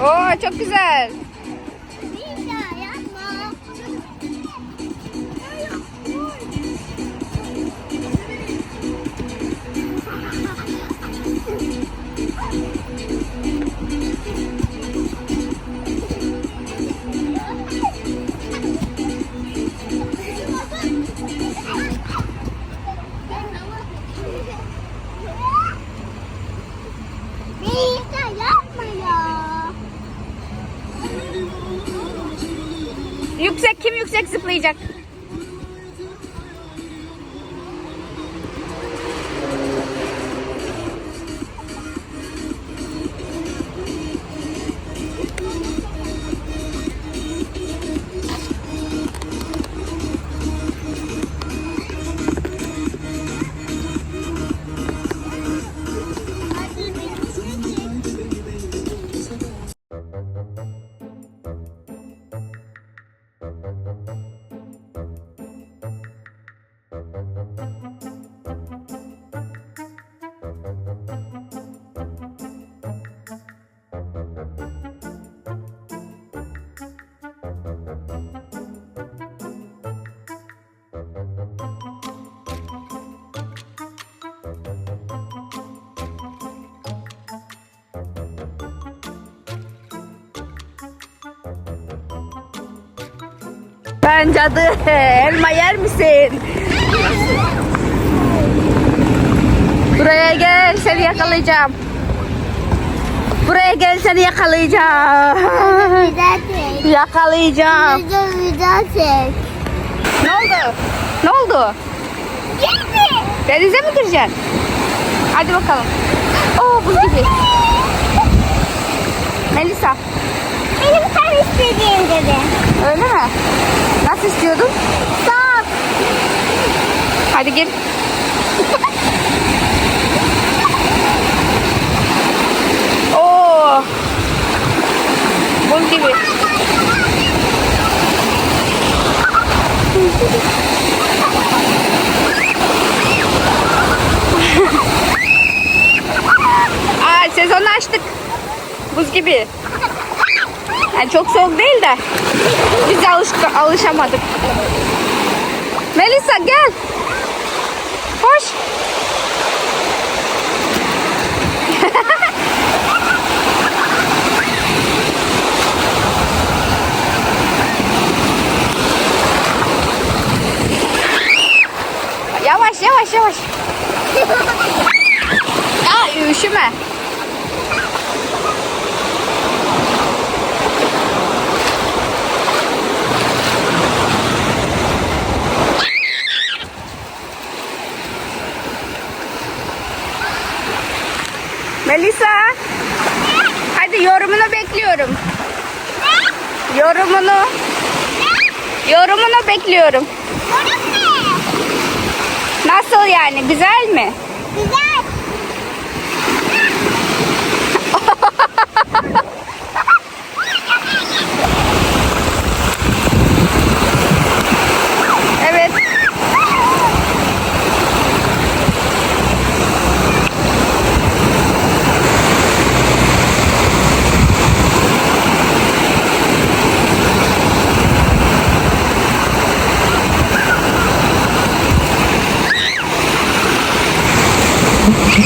Oo çok güzel. Nisa Yüksek kim yüksek zıplayacak? Ben cadı. Elma yer misin? Buraya gel seni yakalayacağım. Buraya gel seni yakalayacağım. Yakalayacağım. Ne oldu? Ne oldu? Gelme. Denize mi gireceksin? Hadi bakalım. Oo buz gibi. Melisa istediğim gibi. öyle mi? Nasıl istiyordun? Sağ. Hadi gir. Oo. Buz gibi. Aa, sezonu açtık. Buz gibi. Yani çok soğuk değil de biz alış alışamadık. Melisa gel. Hoş. yavaş yavaş yavaş. Aa üşüme. Melisa. Hadi yorumunu bekliyorum. Yorumunu. Yorumunu bekliyorum. Ne? Nasıl yani? Güzel mi? Güzel. Evet.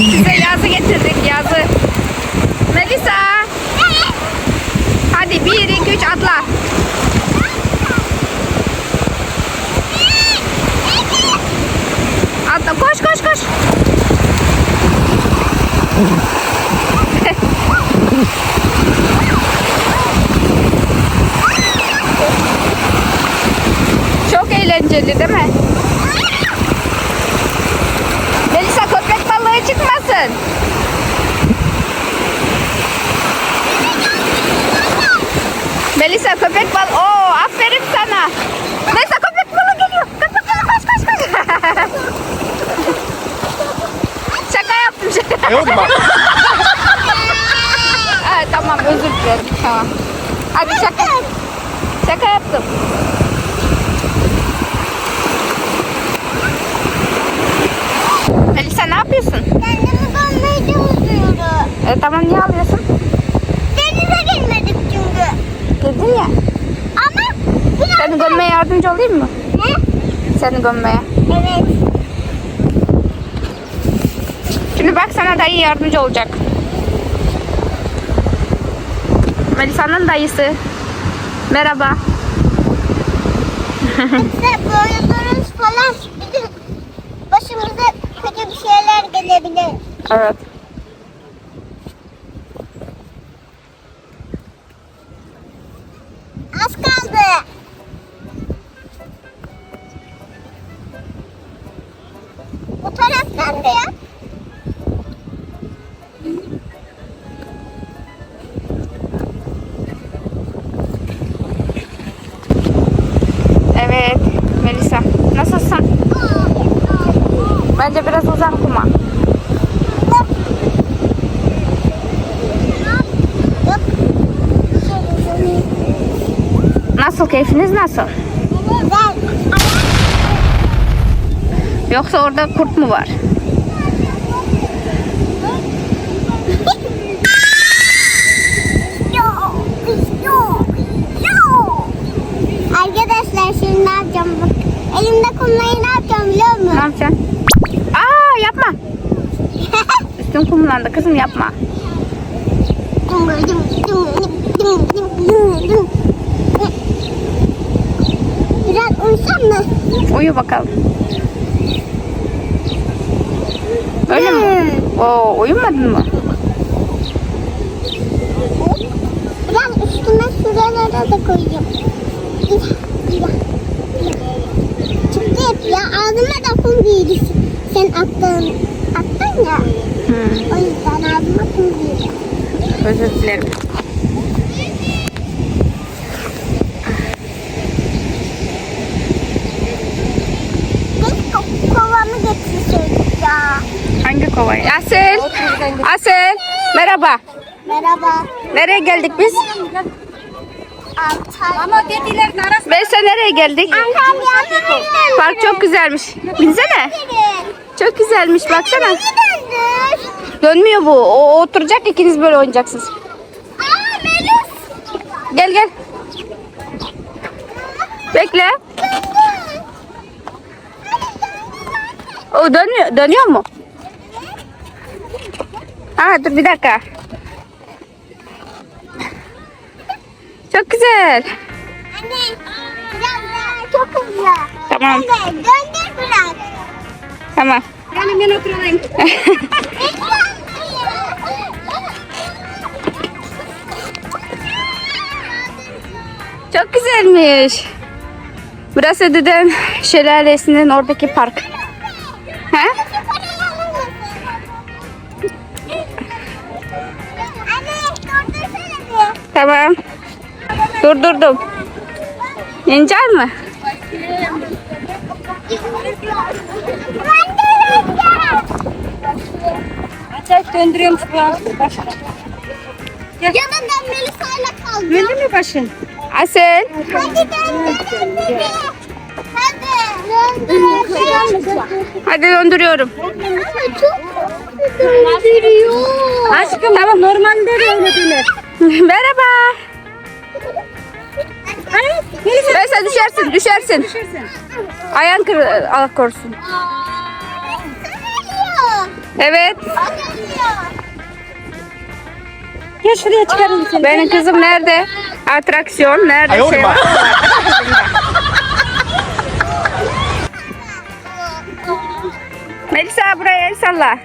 Size yazı getirdik yazı. Melisa. Hadi bir, iki, üç atla. Atla koş koş koş. Çok eğlenceli değil mi? Melisa köpek balığı çıkmasın. Melisa köpek balığı. Oo aferin sana. Melisa köpek balığı geliyor. Köpek balığı koş koş koş. şaka yaptım şaka. E oğlum bak. Evet, tamam özür dilerim. Tamam. Hadi şaka. Şaka yaptım. Melisa ne yapıyorsun? Kendimi donmaya çalışıyorum. E, tamam niye alıyorsun? Denize girmedim. Seni gömmeye yardımcı olayım mı? Ne? Seni gömmeye. Evet. Şimdi bak sana dayı yardımcı olacak. Melisa'nın dayısı. Merhaba. Dururuz falan. Başımıza kötü bir şeyler gelebilir. Evet. Bence biraz uzak kuma. Nasıl? Keyfiniz nasıl? Yoksa orada kurt mu var? Arkadaşlar şimdi ne yapacağım. Elimde kumlayı ne yapacağım biliyor Ne musun? yapacaksın? Aa yapma. Üstün kumlandı kızım yapma. Biraz uysam mı? Uyu bakalım. Öyle mi? Oo, uyumadın mı? Biraz üstüme şuralara da koyacağım. Çıktı hep ya. Ağzıma da kum girdi. Sen attın. Attın ya. Hmm, O yüzden ağzıma kum girdi. özür dilerim. Kovamı getirseydik ya. Hangi kovayı? Asel. Asel. Merhaba. Merhaba. Nereye geldik biz? Melisa nereye geldik? Park çok güzelmiş. Binsene. Çok güzelmiş baksana. Gidendir. Dönmüyor bu. O oturacak ikiniz böyle oynayacaksınız. Aa Melis. Gel gel. Bekle. O dönmüyor. Dönüyor mu? Ha dur bir dakika. Çok güzel. Anne. Biraz daha çok hızlı. Tamam. Anne döndür biraz. Tamam. Yani ben oturayım. Çok güzelmiş. Burası Düden Şelalesi'nin oradaki park. He? Tamam. Durdurdum. İncer mi? Döndürüyorum şu an. Ya da ben Melisa'yla kaldım. Döndü mü başın? Asel. Hadi döndürün beni. Hadi. Döndüreceğim. Hadi döndürüyorum. Ama çok döndürüyor. Aşkım tamam normalde de öyle döner. Merhaba. Sen düşersin, düşersin. Ayağın kır, al korusun. Evet. Gel şuraya çıkarın seni. Benim kızım nerede? Atraksiyon nerede? Ay, Şey. Melisa buraya el salla.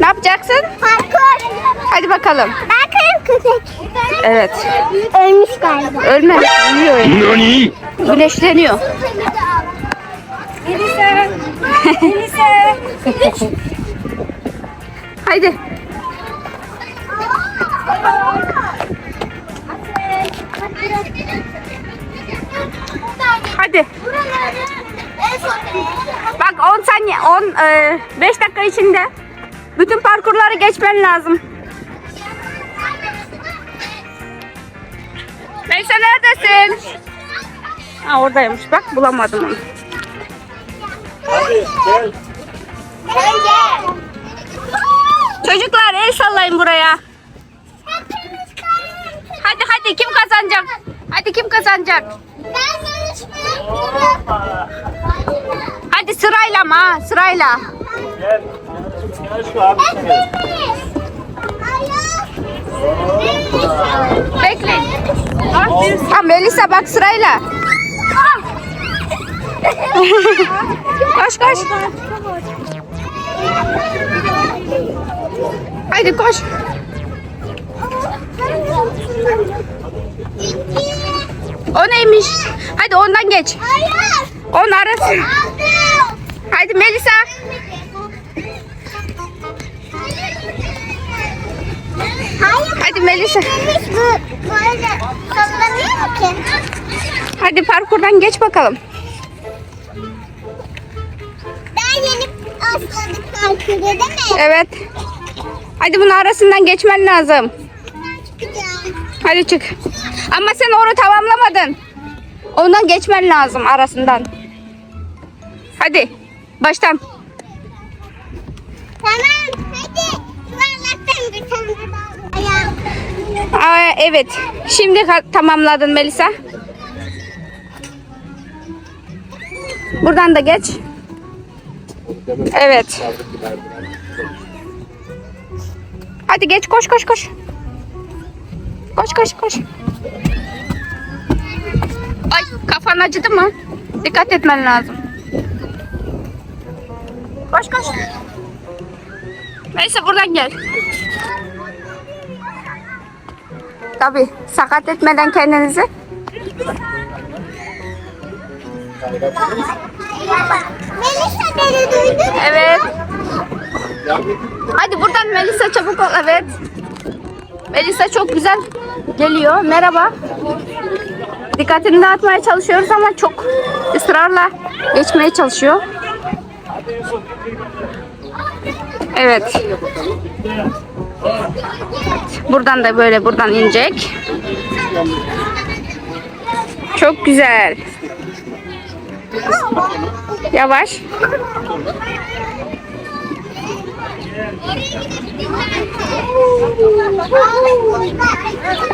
Ne yapacaksın? Parkur. Hadi bakalım. Kırım köpek. Evet. Ölmüş galiba. Ölme. Uyuyor. Nani? Güneşleniyor. Elisa. Elisa. Haydi. Hadi. Bak 10 saniye, 10 e, 5 dakika içinde bütün parkurları geçmen lazım. Melisa neredesin? Ha oradaymış bak bulamadım onu. Çocuklar el sallayın buraya. Hadi hadi kim kazanacak? Hadi kim kazanacak? Ben yarışmaya. Hadi sırayla ha, sırayla. Gel. Gel. Gel. Ha Melisa bak sırayla. Koş koş. Haydi koş. O neymiş? Hadi ondan geç. Hayır. Onun arası. Haydi Melisa. Hayır. Hadi Melisa. Hadi parkurdan geç bakalım. Değil mi? Evet. Hadi bunun arasından geçmen lazım. Hadi çık. Ama sen onu tamamlamadın. Ondan geçmen lazım arasından. Hadi. Baştan. Tamam hadi. Aa, evet. Şimdi tamamladın Melisa. Buradan da geç. Evet. Hadi geç koş koş koş. Koş koş koş. Ay kafan acıdı mı? Dikkat etmen lazım. Koş koş. Neyse buradan gel. Tabi sakat etmeden kendinizi. Melisa beni duydun mu? Evet. Hadi buradan Melisa çabuk ol. Evet. Melisa çok güzel geliyor. Merhaba. Dikkatini dağıtmaya çalışıyoruz ama çok ısrarla geçmeye çalışıyor. Evet. Buradan da böyle buradan inecek. Çok güzel. Yavaş.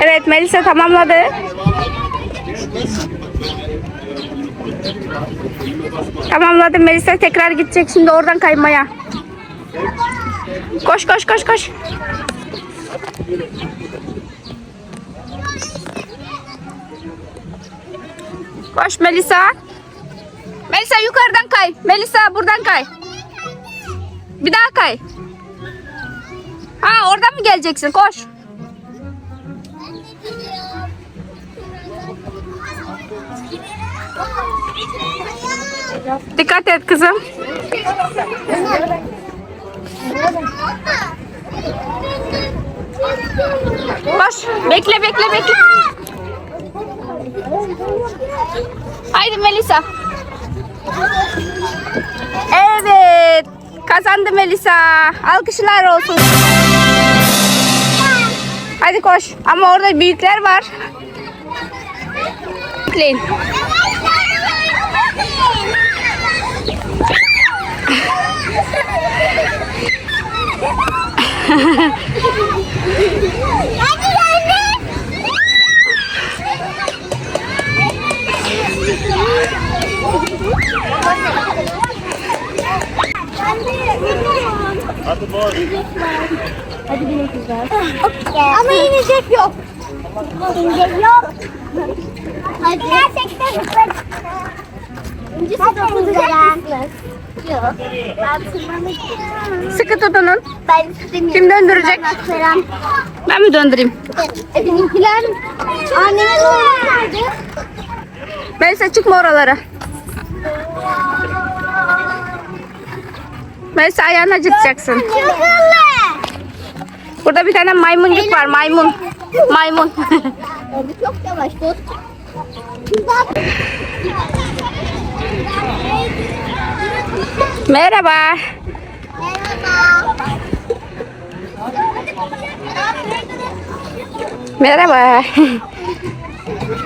Evet Melisa tamamladı. Tamamladı Melisa tekrar gidecek şimdi oradan kaymaya. Koş koş koş koş. Koş Melisa. Melisa yukarıdan kay. Melisa buradan kay. Bir daha kay. Ha oradan mı geleceksin? Koş. Dikkat et kızım. Koş. Bekle bekle bekle. Haydi Melisa. Evet. Kazandı Melisa. Alkışlar olsun. Hadi koş. Ama orada büyükler var. Bekleyin. Hadi anne. Hadi boş. Ama inecek yok. İnecek yok. Hadi. Gerçekten zıplar. İncisi dokuzlar. Yok. Ben Sıkı tutunun. Ben istemiyorum. Kim döndürecek? Falan. Ben mi döndüreyim? Benimkiler annemin oğlu Melisa çıkma oralara. Melisa ayağını acıtacaksın. Burada bir tane maymuncuk var maymun. Maymun. Çok yavaş tut. Merhaba. Merhaba. Merhaba.